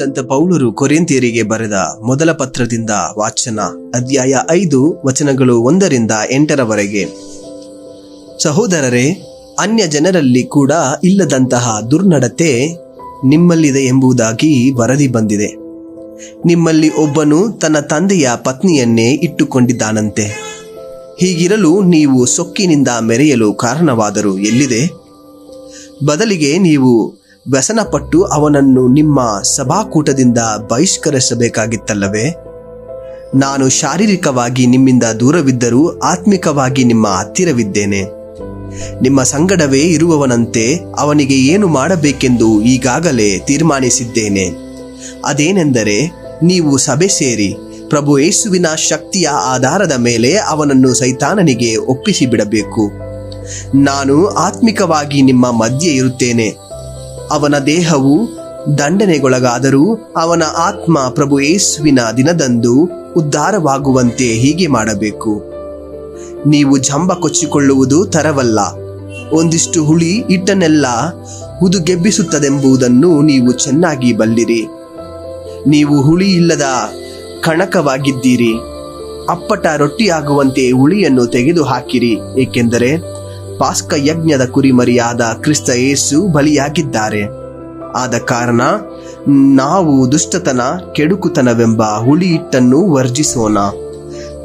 ಸಂತ ಪೌಲರು ಕೊರಿಂತಿಯರಿಗೆ ಬರೆದ ಮೊದಲ ಪತ್ರದಿಂದ ವಾಚನ ಅಧ್ಯಾಯ ಐದು, ವಚನಗಳು ಒಂದರಿಂದ ಎಂಟರವರೆಗೆ. ಸಹೋದರರೇ, ಅನ್ಯ ಜನರಲ್ಲಿ ಕೂಡ ಇಲ್ಲದಂತಹ ದುರ್ನಡತೆ ನಿಮ್ಮಲ್ಲಿದೆ ಎಂಬುದಾಗಿ ವರದಿ ಬಂದಿದೆ. ನಿಮ್ಮಲ್ಲಿ ಒಬ್ಬನು ತನ್ನ ತಂದೆಯ ಪತ್ನಿಯನ್ನೇ ಇಟ್ಟುಕೊಂಡಿದ್ದಾನಂತೆ. ಹೀಗಿರಲು ನೀವು ಸೊಕ್ಕಿನಿಂದ ಮೆರೆಯಲು ಕಾರಣವಾದರೂ ಎಲ್ಲಿದೆ? ಬದಲಿಗೆ ನೀವು ವ್ಯಸನಪಟ್ಟು ಅವನನ್ನು ನಿಮ್ಮ ಸಭಾಕೂಟದಿಂದ ಬಹಿಷ್ಕರಿಸಬೇಕಾಗಿತ್ತಲ್ಲವೇ? ನಾನು ಶಾರೀರಿಕವಾಗಿ ನಿಮ್ಮಿಂದ ದೂರವಿದ್ದರೂ ಆತ್ಮಿಕವಾಗಿ ನಿಮ್ಮ ಹತ್ತಿರವಿದ್ದೇನೆ. ನಿಮ್ಮ ಸಂಗಡವೇ ಇರುವವನಂತೆ ಅವನಿಗೆ ಏನು ಮಾಡಬೇಕೆಂದು ಈಗಾಗಲೇ ತೀರ್ಮಾನಿಸಿದ್ದೇನೆ. ಅದೇನೆಂದರೆ, ನೀವು ಸಭೆ ಸೇರಿ ಪ್ರಭು ಯೇಸುವಿನ ಶಕ್ತಿಯ ಆಧಾರದ ಮೇಲೆ ಅವನನ್ನು ಸೈತಾನನಿಗೆ ಒಪ್ಪಿಸಿ ಬಿಡಬೇಕು ನಾನು ಆತ್ಮಿಕವಾಗಿ ನಿಮ್ಮ ಮಧ್ಯೆ ಇರುತ್ತೇನೆ. ಅವನ ದೇಹವು ದಂಡನೆಗೊಳಗಾದರೂ ಅವನ ಆತ್ಮ ಪ್ರಭು ಯೇಸುವಿನ ದಿನದಂದು ಉದ್ಧಾರವಾಗುವಂತೆ ಹೀಗೆ ಮಾಡಬೇಕು. ನೀವು ಜಂಬ ಕೊಚ್ಚಿಕೊಳ್ಳುವುದು ತರವಲ್ಲ. ಒಂದಿಷ್ಟು ಹುಳಿ ಹಿಟ್ಟನ್ನೆಲ್ಲ ಹುದುಗೆಬ್ಬಿಸುತ್ತದೆಂಬುದನ್ನು ನೀವು ಚೆನ್ನಾಗಿ ಬಲ್ಲಿರಿ. ನೀವು ಹುಳಿ ಇಲ್ಲದ ಕಣಕವಾಗಿದ್ದೀರಿ. ಅಪ್ಪಟ ರೊಟ್ಟಿಯಾಗುವಂತೆ ಹುಳಿಯನ್ನು ತೆಗೆದು ಹಾಕಿರಿ ಏಕೆಂದರೆ ಪಾಸ್ಕ ಯಜ್ಞದ ಕುರಿಮರಿಯಾದ ಕ್ರಿಸ್ತ ಯೇಸು ಬಲಿಯಾಗಿದ್ದಾರೆ. ಆದ ಕಾರಣ ನಾವು ದುಷ್ಟತನ, ಕೆಡುಕುತನವೆಂಬ ಹುಳಿ ಹಿಟ್ಟನ್ನು ವರ್ಜಿಸೋಣ.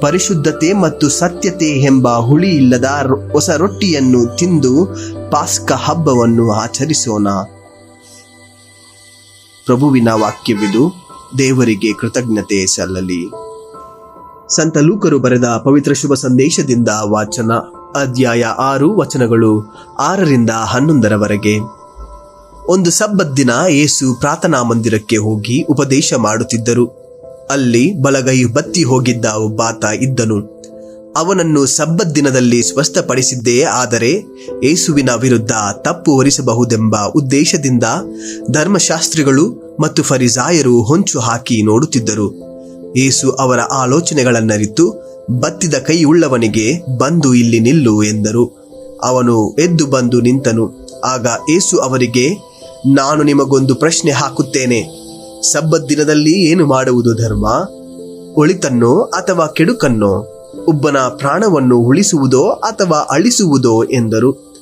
ಪರಿಶುದ್ಧತೆ ಮತ್ತು ಸತ್ಯತೆ ಎಂಬ ಹುಳಿ ಇಲ್ಲದ ಹೊಸ ರೊಟ್ಟಿಯನ್ನು ತಿಂದು ಪಾಸ್ಕ ಹಬ್ಬವನ್ನು ಆಚರಿಸೋಣ. ಪ್ರಭುವಿನ ವಾಕ್ಯವಿದು, ದೇವರಿಗೆ ಕೃತಜ್ಞತೆ ಸಲ್ಲಲಿ. ಸಂತ ಲೂಕರು ಬರೆದ ಪವಿತ್ರ ಶುಭ ಸಂದೇಶದಿಂದ ವಾಚನ ಅಧ್ಯಾಯ ಆರು ವಚನಗಳು ಆರರಿಂದ ಹನ್ನೊಂದರವರೆಗೆ. ಒಂದು ಸಬ್ಬತ್ ದಿನ ಯೇಸು ಪ್ರಾರ್ಥನಾ ಮಂದಿರಕ್ಕೆ ಹೋಗಿ ಉಪದೇಶ ಮಾಡುತ್ತಿದ್ದರು. ಅಲ್ಲಿ ಬಲಗೈ ಬತ್ತಿ ಹೋಗಿದ್ದ ಒಬ್ಬಾತ ಇದ್ದನು. ಅವನನ್ನು ಸಬ್ಬತ್ ದಿನದಲ್ಲಿ ಸ್ವಸ್ಥಪಡಿಸಿದ್ದೇ ಆದರೆ ಯೇಸುವಿನ ವಿರುದ್ಧ ತಪ್ಪು ಹೊರಿಸಬಹುದೆಂಬ ಉದ್ದೇಶದಿಂದ ಧರ್ಮಶಾಸ್ತ್ರಿಗಳು ಮತ್ತು ಫರಿಸಾಯರು ಹೊಂಚು ಹಾಕಿ ನೋಡುತ್ತಿದ್ದರು. ಯೇಸು ಅವರ ಆಲೋಚನೆಗಳನ್ನರಿತು, ಬತ್ತಿದ ಕೈಯುಳ್ಳವನಿಗೆ ಬಂದು ಇಲ್ಲಿ ನಿಲ್ಲು ಎಂದರು. ಅವನು ಎದ್ದು ಬಂದು ನಿಂತನು. ಆಗ ಏಸು ಅವರಿಗೆ, ನಾನು ನಿಮಗೊಂದು ಪ್ರಶ್ನೆ ಹಾಕುತ್ತೇನೆ. ಸಬ್ಬತ್ ದಿನದಲ್ಲಿ ಏನು ಮಾಡುವುದು ಧರ್ಮ? ಒಳಿತನ್ನೋ ಅಥವಾ ಕೆಡುಕನ್ನೋ? ಒಬ್ಬನ ಪ್ರಾಣವನ್ನು ಉಳಿಸುವುದೋ ಅಥವಾ ಅಳಿಸುವುದೋ? ಎಂದರು.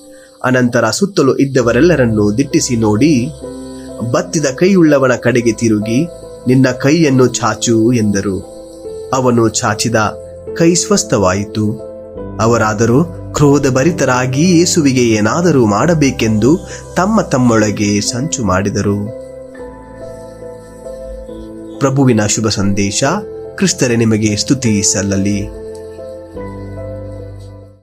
ಅನಂತರ ಸುತ್ತಲೂ ಇದ್ದವರೆಲ್ಲರನ್ನು ದಿಟ್ಟಿಸಿ ನೋಡಿ, ಬತ್ತಿದ ಕೈಯುಳ್ಳವನ ಕಡೆಗೆ ತಿರುಗಿ ನಿನ್ನ ಕೈಯನ್ನು ಚಾಚು ಎಂದರು. ಅವನು ಚಾಚಿದ ಕೈ ಸ್ವಸ್ಥವಾಯಿತು. ಅವರಾದರೂ ಕ್ರೋಧಭರಿತರಾಗಿ ಯೇಸುವಿಗೆ ಏನಾದರೂ ಮಾಡಬೇಕೆಂದು ತಮ್ಮ ತಮ್ಮೊಳಗೆ ಸಂಚು ಮಾಡಿದರು. ಪ್ರಭುವಿನ ಶುಭ ಸಂದೇಶ ಕ್ರಿಸ್ತರೇ ನಿಮಗೆ ಸ್ತುತಿ ಸಲ್ಲಲಿ.